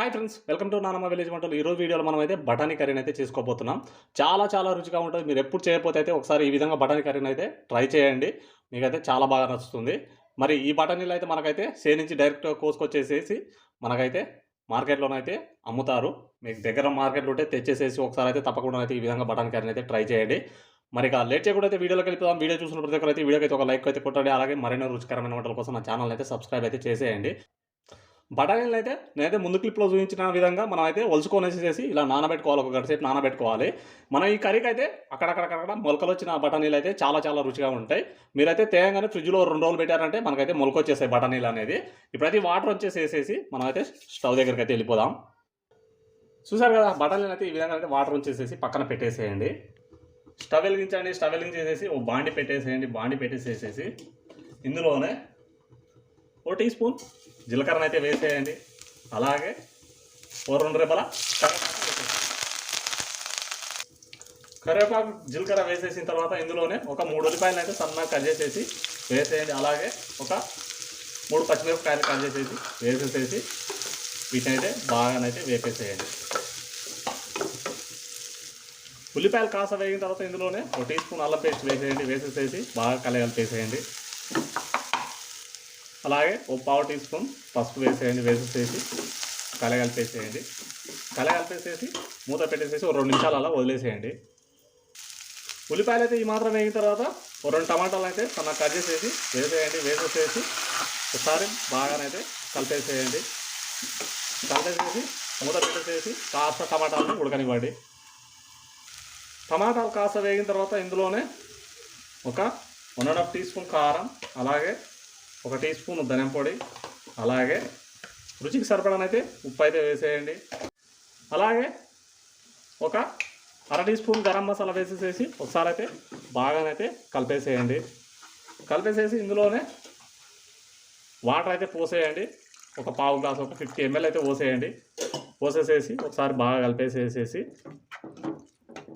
Hi friends welcome to నానమ్మ village వంటలు ఈ రోజు వీడియోలో మనం అయితే బఠానీ కర్రీని అయితే చేసుకోబోతున్నాం. చాలా చాలా రుచిగా ఉంటుంది. మీరు ఎప్పుడు చేయకపోతే అయితే ఒకసారి ఈ విధంగా బఠానీ కర్రీని అయితే ట్రై చేయండి. మీకైతే చాలా బాగా నచ్చుతుంది. మరి ఈ బఠానీలు అయితే మనకైతే సే నుంచి డైరెక్ట్ కోసుకొచ్చేసేసి మనకైతే మార్కెట్లోనైతే అమ్ముతారు. మీకు దగ్గర మార్కెట్లో ఉంటే తెచ్చేసేసి ఒకసారి అయితే తప్పకుండా అయితే ఈ విధంగా బఠానీ కర్రీని అయితే ట్రై చేయండి. మరి ఇక లేట్ చేయకుండా అయితే వీడియోలోకి వెళ్ళిపోదాం. వీడియో చూసిన ప్రతి ఒక్కరైతే వీడియోకి అయితే ఒక లైక్ అయితే కొట్టండి. అలాగే మరిన్ని రుచికరమైన వంటల కోసం నా ఛానల్ అయితే సబ్స్క్రైబ్ అయితే చేసేయండి. బఠానీలు అయితే నేనైతే ముందు క్లిప్లో చూపించిన విధంగా మనం అయితే ఒలుచుకొనేసేసి ఇలా నానబెట్టుకోవాలి ఒక గంట సేపు నానబెట్టుకోవాలి. మనం ఈ కర్రీకి అయితే అక్కడక్కడక్కడ మొలకలు వచ్చిన బఠానీలు అయితే చాలా చాలా రుచిగా ఉంటాయి. మీరైతే తేగానే ఫ్రిడ్జ్లో రెండు రోజులు పెట్టారంటే మనకైతే మొలక వచ్చేసాయి బఠానీలు అనేది. ఇప్పుడైతే వాటర్ వచ్చేసి వేసేసి మనం అయితే స్టవ్ దగ్గరికి అయితే వెళ్ళిపోదాం. చూసారు కదా బఠానీలు అయితే ఈ విధంగా అయితే వాటర్ వచ్చేసేసి పక్కన పెట్టేసేయండి. స్టవ్ వెలిగించండి స్టవ్ వెలిగించేసేసి ఓ బాండి పెట్టేసేయండి బాండి పెట్టేసేసేసి ఇందులోనే ఓ టీ స్పూన్ జీలకర్ర అయితే వేసేయండి. అలాగే ఓ రెండు రెబ్బల కరివేపాకు కరివేపాకు జీలకర్ర వేసేసిన తర్వాత ఇందులోనే ఒక మూడు ఉల్లిపాయలు అయితే సన్నగా కట్ చేసేసి వేసేయండి. అలాగే ఒక మూడు పచ్చిమిరపకాయలు కట్ చేసేసి వేసేసేసి వీటినైతే అయితే బాగానైతే వేపేసేయండి. ఉల్లిపాయలు కాస వేగిన తర్వాత ఇందులోనే ఒక టీ స్పూన్ అల్లం పేస్ట్ వేసేయండి. వేసేసేసి బాగా కలగలిపేసేయండి. అలాగే ఒక పావు టీ స్పూన్ పసుపు వేసేయండి వేసేసేసి కలగలిపేసేయండి కలగలిపేసేసి మూత పెట్టేసేసి ఒక రెండు నిమిషాలు అలా వదిలేసేయండి. ఉల్లిపాయలు అయితే ఈ మాత్రం వేగిన తర్వాత ఒక రెండు టమాటాలు అయితే సన్న కట్ చేసేసి వేసేయండి వేసేసేసి ఒకసారి బాగానైతే కలిపేసేయండి. కలిపేసేసి మూత పెట్టేసేసి కాస్త టమాటాలను ఉడకనివ్వండి. టమాటాలు కాస్త వేగిన తర్వాత ఇందులోనే ఒక one and half teaspoon కారం అలాగే ఒక టీ స్పూన్ ధనియం పొడి అలాగే రుచికి సరిపడనైతే ఉప్పు అయితే వేసేయండి. అలాగే ఒక అర టీ స్పూన్ గరం మసాలా వేసేసేసి ఒకసారి అయితే బాగానైతే కలిపేసేయండి. కలిపేసేసి ఇందులోనే వాటర్ అయితే పోసేయండి. ఒక పావు గ్లాస్ ఒక ఫిఫ్టీ ఎంఎల్ అయితే పోసేయండి. పోసేసేసి ఒకసారి బాగా కలిపేసేసేసి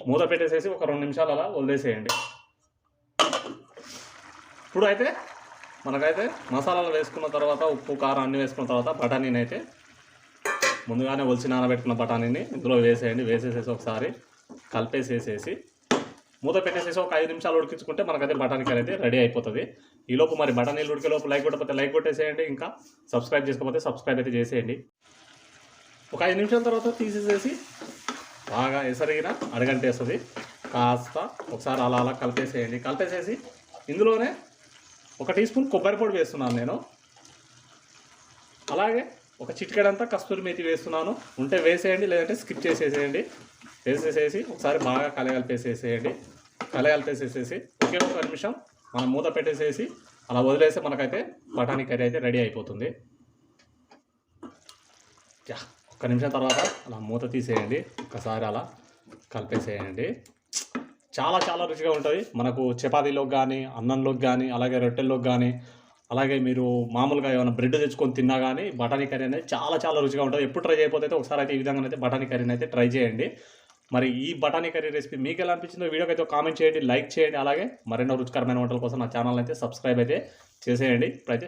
మూత పెట్టేసేసి ఒక రెండు నిమిషాలు అలా వదిలేసేయండి. ఇప్పుడు అయితే మనకైతే మసాలాలు వేసుకున్న తర్వాత ఉప్పు కారం అన్నీ వేసుకున్న తర్వాత బఠానీని అయితే ముందుగానే ఒలిచి నానబెట్టుకున్న బఠానీని ఇందులో వేసేయండి. వేసేసేసి ఒకసారి కలిపేసేసేసి మూత పెట్టేసేసి ఒక ఐదు నిమిషాలు ఉడికించుకుంటే మనకైతే బఠానీ కర్రీ అయితే రెడీ అయిపోతుంది. ఈలోపు మరి బఠానీలు ఉడికే లోపు లైక్ కొట్టకపోతే లైక్ కొట్టేసేయండి. ఇంకా సబ్స్క్రైబ్ చేసుకోకపోతే సబ్స్క్రైబ్ అయితే చేసేయండి. ఒక ఐదు నిమిషాల తర్వాత తీసేసేసి బాగా ఎసరిగిన అడగంటేస్తుంది కాస్త ఒకసారి అలా అలా కలిపేసేయండి. కలిపేసేసి ఇందులోనే ఒక టీ స్పూన్ కొబ్బరి పొడి వేస్తున్నాను నేను. అలాగే ఒక చిటికెడంతా కస్తూరి మేతి వేస్తున్నాను. ఉంటే వేసేయండి లేదంటే స్కిప్ చేసేసేయండి. వేసేసేసి ఒకసారి బాగా కలగలిపేసేసేయండి కలగలిపేసేసేసి ఒకే ఒక నిమిషం మనం మూత పెట్టేసేసి అలా వదిలేస్తే మనకైతే బఠానీ కర్రీ అయితే రెడీ అయిపోతుంది. యా ఒక్క నిమిషం తర్వాత అలా మూత తీసేయండి. ఒకసారి అలా కలిపేసేయండి. చాలా చాలా రుచిగా ఉంటుంది మనకు చపాతీలోకి కానీ అన్నంలోకి కానీ అలాగే రొట్టెల్లోకి కానీ అలాగే మీరు మామూలుగా ఏమైనా బ్రెడ్ తెచ్చుకొని తిన్నా కానీ బఠానీ కర్రీ అనేది చాలా చాలా రుచిగా ఉంటుంది. ఎప్పుడు ట్రై చేయకపోతే అయితే ఒకసారి అయితే ఈ విధంగా అయితే బఠానీ కర్రీని అయితే ట్రై చేయండి. మరి ఈ బఠానీ కర్రీ రెసిపీ మీకు ఎలా అనిపించిందో వీడియోకి అయితే కామెంట్ చేయండి లైక్ చేయండి అలాగే మరెన్నో రుచికరమైన వంటల కోసం నా ఛానల్ అయితే సబ్స్క్రైబ్ అయితే చేసేయండి. ఇప్పుడైతే